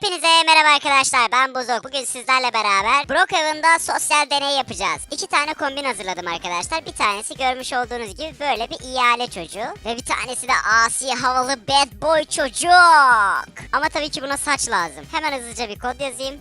Hepinize merhaba arkadaşlar ben Bozok. Bugün sizlerle beraber Brookhaven'da sosyal deney yapacağız. İki tane kombin hazırladım arkadaşlar. Bir tanesi görmüş olduğunuz gibi böyle bir ihale çocuğu. Ve bir tanesi de asi havalı bad boy çocuk. Ama tabii ki buna saç lazım. Hemen hızlıca bir kod yazayım.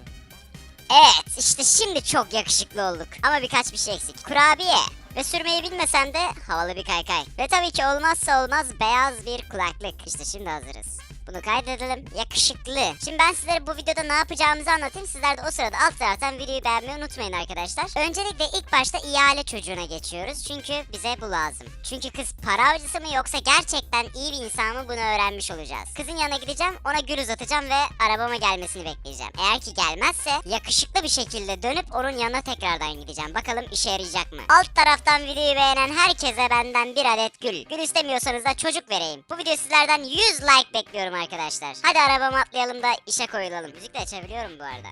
Evet işte şimdi çok yakışıklı olduk. Ama birkaç bir şey eksik. Kurabiye. Ve sürmeyi bilmesen de havalı bir kaykay. Ve tabii ki olmazsa olmaz beyaz bir kulaklık. İşte şimdi hazırız. Bunu kaydedelim. Yakışıklı. Şimdi ben sizlere bu videoda ne yapacağımızı anlatayım. Sizler de o sırada alt taraftan videoyu beğenmeyi unutmayın arkadaşlar. Öncelikle ilk başta ihale çocuğuna geçiyoruz. Çünkü bize bu lazım. Çünkü kız para avcısı mı yoksa gerçekten iyi bir insan mı bunu öğrenmiş olacağız. Kızın yanına gideceğim ona gül uzatacağım ve arabama gelmesini bekleyeceğim. Eğer ki gelmezse yakışıklı bir şekilde dönüp onun yanına tekrardan gideceğim. Bakalım işe yarayacak mı? Alt taraftan videoyu beğenen herkese benden bir adet gül. Gül istemiyorsanız da çocuk vereyim. Bu video sizlerden 100 like bekliyorum arkadaşlar. Hadi arabama atlayalım da işe koyulalım. Müzik de açabiliyorum bu arada.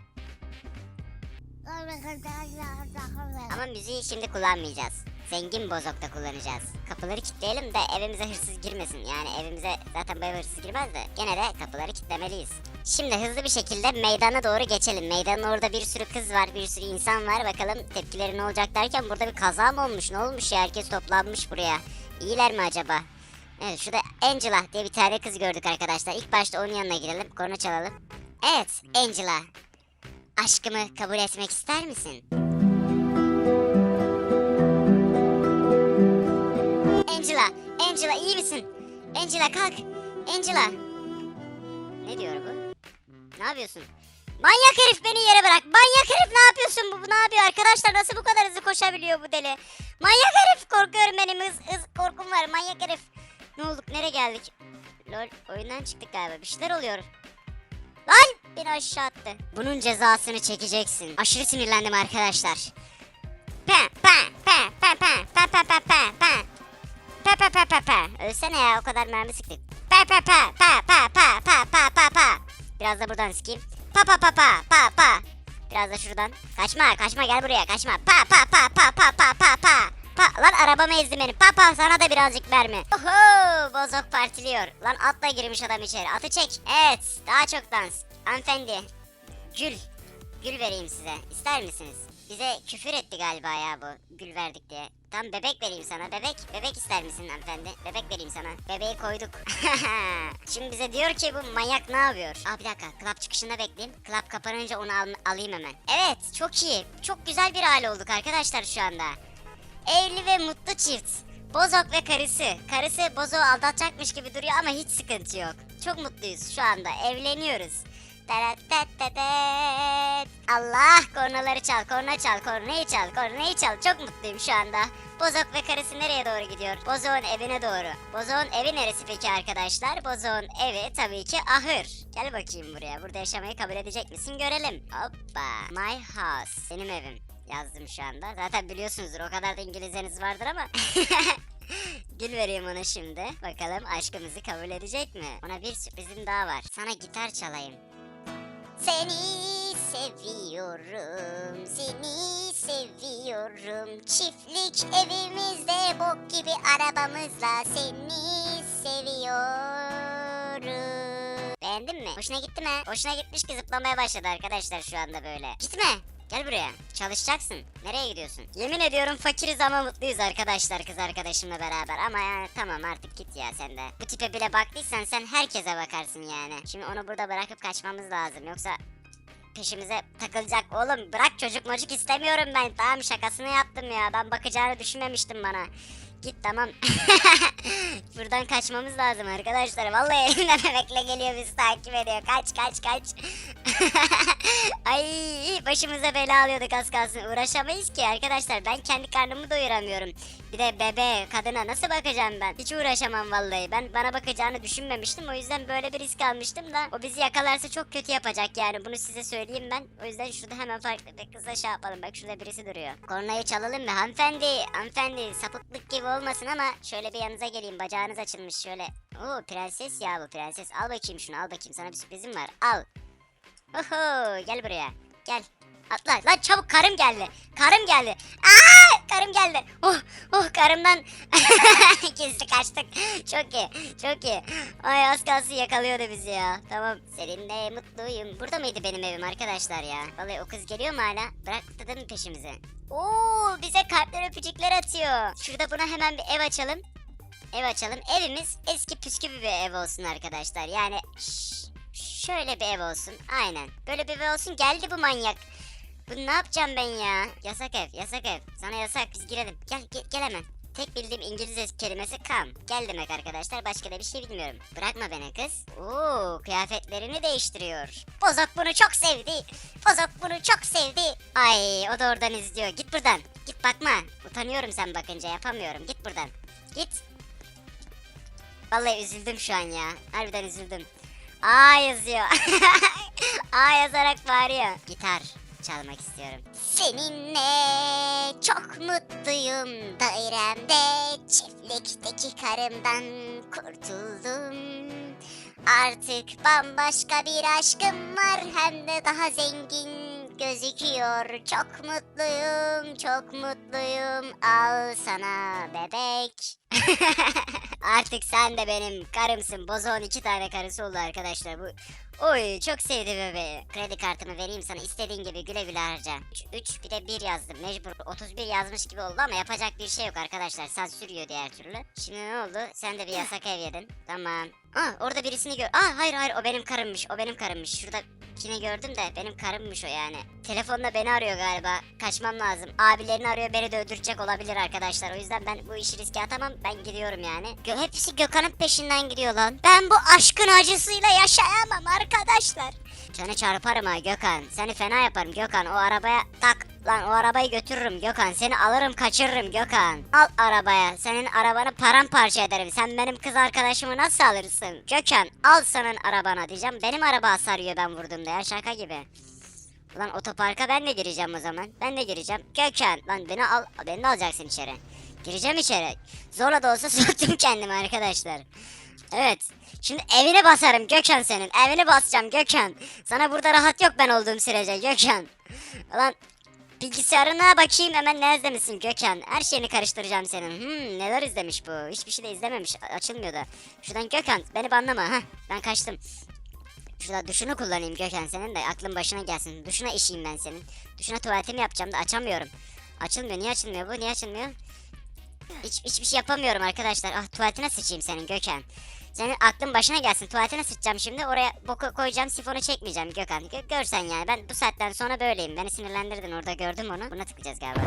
Ama müziği şimdi kullanmayacağız. Zengin bozokta kullanacağız. Kapıları kilitleyelim de evimize hırsız girmesin. Yani evimize zaten bu eve hırsız girmez de gene de kapıları kilitlemeliyiz. Şimdi hızlı bir şekilde meydana doğru geçelim. Meydanın orada bir sürü kız var, bir sürü insan var. Bakalım tepkileri ne olacak derken burada bir kaza mı olmuş? Ne olmuş ya? Herkes toplanmış buraya. İyiler mi acaba? Evet şurada Angela diye bir tane kız gördük arkadaşlar. İlk başta onun yanına gidelim. Korna çalalım. Evet Angela. Aşkımı kabul etmek ister misin? Angela, Angela iyi misin? Angela kalk. Angela. Ne diyor bu? Ne yapıyorsun? Manyak herif beni yere bırak. Manyak herif ne yapıyorsun bu? Bu ne yapıyor arkadaşlar? Nasıl bu kadar hızlı koşabiliyor bu deli? Manyak herif korkuyorum benim hız, hız korkum var. Manyak herif. Ne olduk? Nereye geldik? Lol oyundan çıktık galiba. Bir şeyler oluyor. Lan beni aşağı attı. Bunun cezasını çekeceksin. Aşırı sinirlendim arkadaşlar. Pa pa pa pa pa pa pa pa pa pa. Pa pa pa pa pa. Ölsene ya o kadar mermi sıktık. Pa pa pa pa pa pa pa pa pa pa. Biraz da buradan sıkayım. Pa pa pa pa pa pa. Biraz da şuradan. Kaçma kaçma gel buraya kaçma. Pa pa pa pa pa pa pa pa. Pa lan arabama ezdi beni. Pa pa sana da birazcık mermi. Oho bozok partiliyor. Lan atla girmiş adam içeri. Atı çek. Evet daha çok dans. Hanımefendi. Gül. Gül vereyim size. İster misiniz? Bize küfür etti galiba ya bu. Gül verdik diye. Tam bebek vereyim sana. Bebek. Bebek ister misin hanımefendi? Bebek vereyim sana. Bebeği koyduk. Şimdi bize diyor ki bu manyak ne yapıyor? Aa bir dakika. Club çıkışında bekleyeyim. Club kapanınca onu al- alayım hemen. Evet çok iyi. Çok güzel bir aile olduk arkadaşlar şu anda. Evli ve mutlu çift. Bozok ve karısı. Karısı Bozok'u aldatacakmış gibi duruyor ama hiç sıkıntı yok. Çok mutluyuz şu anda. Evleniyoruz. Allah kornaları çal, korna çal, kornayı çal, kornayı çal. Çok mutluyum şu anda. Bozok ve karısı nereye doğru gidiyor? Bozok'un evine doğru. Bozok'un evi neresi peki arkadaşlar? Bozok'un evi tabii ki ahır. Gel bakayım buraya. Burada yaşamayı kabul edecek misin? Görelim. Hoppa. My house. Benim evim. Yazdım şu anda. Zaten biliyorsunuzdur o kadar da İngilizceniz vardır ama. Gül vereyim ona şimdi. Bakalım aşkımızı kabul edecek mi? Ona bir sürprizim daha var. Sana gitar çalayım. Seni seviyorum, seni seviyorum. Çiftlik evimizde bok gibi arabamızla seni seviyorum. Beğendin mi? Hoşuna gitti mi? Hoşuna gitmiş ki zıplamaya başladı arkadaşlar şu anda böyle. Gitme. Gel buraya. Çalışacaksın. Nereye gidiyorsun? Yemin ediyorum fakiriz ama mutluyuz arkadaşlar kız arkadaşımla beraber. Ama yani tamam artık git ya sen de. Bu tipe bile baktıysan sen herkese bakarsın yani. Şimdi onu burada bırakıp kaçmamız lazım. Yoksa peşimize takılacak. Oğlum bırak çocuk mocuk istemiyorum ben. Tamam şakasını yaptım ya. Ben bakacağını düşünmemiştim bana. Git tamam. Buradan kaçmamız lazım arkadaşlar. Vallahi elimden bebekle geliyor bizi takip ediyor. Kaç kaç kaç. Ay başımıza bela alıyorduk az kalsın. Uğraşamayız ki arkadaşlar. Ben kendi karnımı doyuramıyorum. Bir de bebe kadına nasıl bakacağım ben? Hiç uğraşamam vallahi. Ben bana bakacağını düşünmemiştim. O yüzden böyle bir risk almıştım da. O bizi yakalarsa çok kötü yapacak yani. Bunu size söyleyeyim ben. O yüzden şurada hemen farklı bir kızla şey yapalım. Bak şurada birisi duruyor. Kornayı çalalım mı? Hanımefendi. Hanımefendi sapıklık gibi olmasın ama şöyle bir yanınıza geleyim. Bacağınız açılmış şöyle. Oo prenses ya bu prenses. Al bakayım şunu al bakayım. Sana bir sürprizim var. Al. Oho gel buraya. Gel. Atla lan çabuk karım geldi. Karım geldi. Aa karım geldi. Oh oh karımdan gizli kaçtık. Çok iyi çok iyi. Ay az kalsın yakalıyordu bizi ya. Tamam seninle mutluyum. Burada mıydı benim evim arkadaşlar ya? Vallahi o kız geliyor mu hala? Bıraktı değil mi peşimizi? Oo bize kalpler öpücükler atıyor. Şurada buna hemen bir ev açalım. Ev açalım. Evimiz eski püskü bir ev olsun arkadaşlar. Yani şş, şöyle bir ev olsun. Aynen. Böyle bir ev olsun. Geldi bu manyak. Bu ne yapacağım ben ya? Yasak ev, yasak ev. Sana yasak. Biz girelim. Gel, gel, gel hemen. Tek bildiğim İngilizce kelimesi come. Gel demek arkadaşlar. Başka da bir şey bilmiyorum. Bırakma beni kız. Oo, kıyafetlerini değiştiriyor. Bozok bunu çok sevdi. Bozok bunu çok sevdi. Ay, o da oradan izliyor. Git buradan. Git bakma. Utanıyorum sen bakınca. Yapamıyorum. Git buradan. Git. Vallahi üzüldüm şu an ya. Harbiden üzüldüm. A yazıyor. A yazarak bağırıyor. Gitar çalmak istiyorum. Seninle çok mutluyum dairemde çiftlikteki karımdan kurtuldum. Artık bambaşka bir aşkım var hem de daha zengin gözüküyor. Çok mutluyum, çok mutluyum. Al sana bebek. Artık sen de benim karımsın. Bozoğun iki tane karısı oldu arkadaşlar. Bu Oy çok sevdi bebeği. Kredi kartımı vereyim sana istediğin gibi güle güle harca. 3 bir de 1 yazdım mecbur. 31 yazmış gibi oldu ama yapacak bir şey yok arkadaşlar. Sansür yiyor diğer türlü. Şimdi ne oldu? Sen de bir yasak ev yedin. Tamam. Aa orada birisini gör. Aa hayır hayır o benim karımmış. O benim karımmış. Şurada Kine gördüm de benim karımmış o yani. Telefonla beni arıyor galiba. Kaçmam lazım. Abilerini arıyor beni de öldürecek olabilir arkadaşlar. O yüzden ben bu işi riske atamam. Ben gidiyorum yani. Gö hepsi Gökhan'ın peşinden gidiyor lan. Ben bu aşkın acısıyla yaşayamam arkadaşlar. Seni çarparım ha Gökhan. Seni fena yaparım Gökhan. O arabaya tak. Lan o arabayı götürürüm Gökhan. Seni alırım kaçırırım Gökhan. Al arabaya. Senin arabanı paramparça ederim. Sen benim kız arkadaşımı nasıl alırsın? Gökhan al senin arabana diyeceğim. Benim araba hasar yiyor ben vurduğumda ya şaka gibi. Ulan otoparka ben de gireceğim o zaman. Ben de gireceğim. Gökhan lan beni al. Beni de alacaksın içeri. Gireceğim içeri. Zorla da olsa soktum kendimi arkadaşlar. Evet. Şimdi evine basarım Gökhan senin. Evini basacağım Gökhan. Sana burada rahat yok ben olduğum sürece Gökhan. Ulan bilgisayarına bakayım hemen ne izlemişsin Gökhan. Her şeyini karıştıracağım senin. Hmm neler izlemiş bu. Hiçbir şey de izlememiş. Açılmıyordu. Şuradan Gökhan beni banlama. ha. Ben kaçtım. Şurada duşunu kullanayım Gökhan senin de aklın başına gelsin. Duşuna işeyim ben senin. Duşuna tuvaletimi yapacağım da açamıyorum. Açılmıyor. Niye açılmıyor bu? Niye açılmıyor? Hiç, hiçbir şey yapamıyorum arkadaşlar. Ah tuvaletine sıçayım senin Gökhan. Senin aklın başına gelsin. Tuvaletine sıçacağım şimdi. Oraya boku koyacağım. Sifonu çekmeyeceğim Gökhan. Gö- görsen yani. Ben bu saatten sonra böyleyim. Beni sinirlendirdin. Orada gördüm onu. Buna tıklayacağız galiba.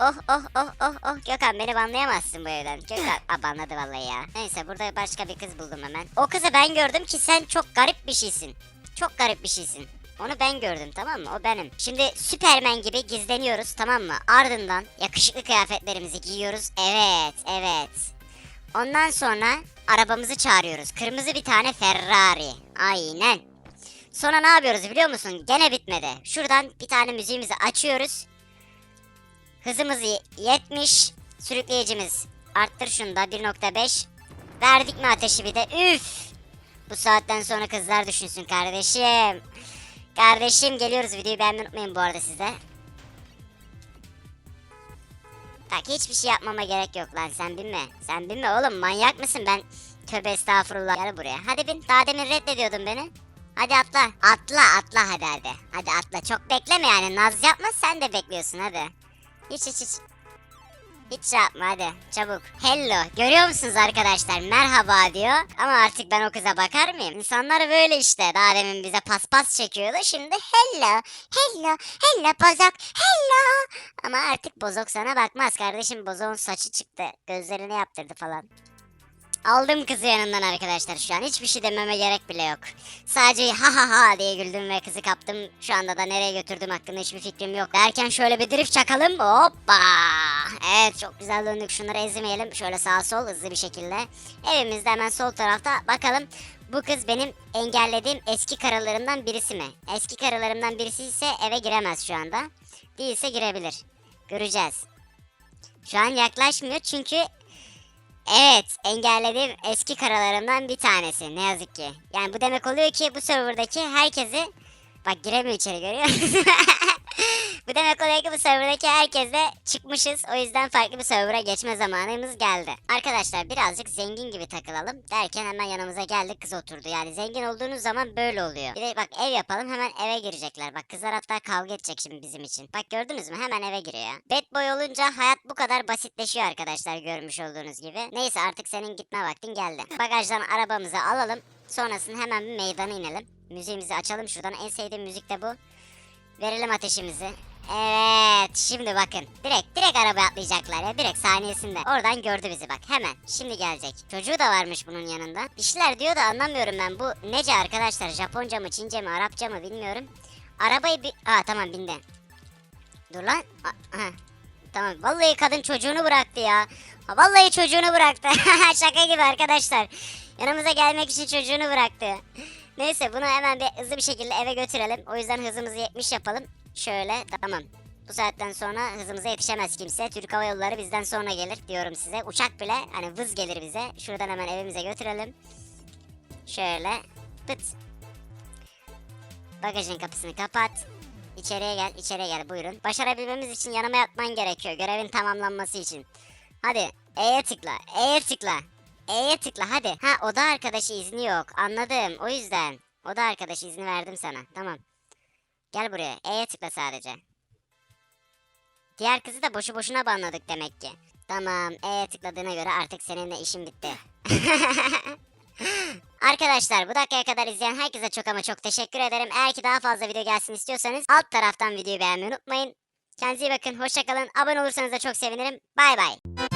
Oh oh oh oh oh Gökhan beni banlayamazsın bu evden. Gökhan Aa, banladı vallahi ya. Neyse burada başka bir kız buldum hemen. O kızı ben gördüm ki sen çok garip bir şeysin. Çok garip bir şeysin. Onu ben gördüm tamam mı? O benim. Şimdi Süpermen gibi gizleniyoruz tamam mı? Ardından yakışıklı kıyafetlerimizi giyiyoruz. Evet, evet. Ondan sonra arabamızı çağırıyoruz. Kırmızı bir tane Ferrari. Aynen. Sonra ne yapıyoruz biliyor musun? Gene bitmedi. Şuradan bir tane müziğimizi açıyoruz. Hızımız y- 70. Sürükleyicimiz. Arttır şunu da 1.5. Verdik mi ateşi bir de? Üf. Bu saatten sonra kızlar düşünsün kardeşim. Kardeşim geliyoruz videoyu beğenmeyi unutmayın bu arada size. Bak hiçbir şey yapmama gerek yok lan sen binme. Sen binme oğlum manyak mısın ben? Tövbe estağfurullah gel buraya. Hadi bin daha demin reddediyordun beni. Hadi atla. Atla atla hadi hadi. Hadi atla çok bekleme yani naz yapma sen de bekliyorsun hadi. Hiç hiç hiç. Hiç şey yapma hadi çabuk. Hello görüyor musunuz arkadaşlar merhaba diyor. Ama artık ben o kıza bakar mıyım? İnsanlar böyle işte. Daha demin bize paspas çekiyordu. Şimdi hello hello hello bozok hello. Ama artık bozok sana bakmaz kardeşim. Bozoğun saçı çıktı. Gözlerini yaptırdı falan. Aldım kızı yanından arkadaşlar şu an. Hiçbir şey dememe gerek bile yok. Sadece ha ha ha diye güldüm ve kızı kaptım. Şu anda da nereye götürdüm hakkında hiçbir fikrim yok. Derken şöyle bir drift çakalım. Hoppa. Evet çok güzel döndük. Şunları ezmeyelim. Şöyle sağ sol hızlı bir şekilde. Evimizde hemen sol tarafta. Bakalım bu kız benim engellediğim eski karılarımdan birisi mi? Eski karılarımdan birisi ise eve giremez şu anda. Değilse girebilir. Göreceğiz. Şu an yaklaşmıyor çünkü Evet, engellediğim eski karalarımdan bir tanesi ne yazık ki. Yani bu demek oluyor ki bu serverdaki herkesi Bak giremiyor içeri görüyor demek oluyor ki bu serverdaki herkes de çıkmışız. O yüzden farklı bir server'a geçme zamanımız geldi. Arkadaşlar birazcık zengin gibi takılalım derken hemen yanımıza geldi kız oturdu. Yani zengin olduğunuz zaman böyle oluyor. Bir de bak ev yapalım hemen eve girecekler. Bak kızlar hatta kavga edecek şimdi bizim için. Bak gördünüz mü hemen eve giriyor ya. Bad boy olunca hayat bu kadar basitleşiyor arkadaşlar görmüş olduğunuz gibi. Neyse artık senin gitme vaktin geldi. Bagajdan arabamızı alalım. Sonrasında hemen bir meydana inelim. Müziğimizi açalım şuradan. En sevdiğim müzik de bu. Verelim ateşimizi. Evet şimdi bakın direkt direkt araba atlayacaklar ya direkt saniyesinde. Oradan gördü bizi bak hemen şimdi gelecek. Çocuğu da varmış bunun yanında. Bir diyor da anlamıyorum ben bu nece arkadaşlar Japonca mı Çince mi Arapça mı bilmiyorum. Arabayı bir... Aa tamam bindi. Dur lan. Aha. Tamam vallahi kadın çocuğunu bıraktı ya. Vallahi çocuğunu bıraktı. Şaka gibi arkadaşlar. Yanımıza gelmek için çocuğunu bıraktı. Neyse bunu hemen bir hızlı bir şekilde eve götürelim. O yüzden hızımızı 70 yapalım. Şöyle tamam. Bu saatten sonra hızımıza yetişemez kimse. Türk Hava Yolları bizden sonra gelir diyorum size. Uçak bile hani vız gelir bize. Şuradan hemen evimize götürelim. Şöyle pıt. Bagajın kapısını kapat. İçeriye gel, içeriye gel buyurun. Başarabilmemiz için yanıma yatman gerekiyor görevin tamamlanması için. Hadi E'ye tıkla, E'ye tıkla. E'ye tıkla hadi. Ha oda arkadaşı izni yok. Anladım o yüzden. Oda arkadaşı izni verdim sana. Tamam. Gel buraya. E'ye tıkla sadece. Diğer kızı da boşu boşuna banladık demek ki. Tamam. E'ye tıkladığına göre artık seninle işim bitti. Arkadaşlar bu dakikaya kadar izleyen herkese çok ama çok teşekkür ederim. Eğer ki daha fazla video gelsin istiyorsanız alt taraftan videoyu beğenmeyi unutmayın. Kendinize iyi bakın. Hoşçakalın. Abone olursanız da çok sevinirim. Bay bay.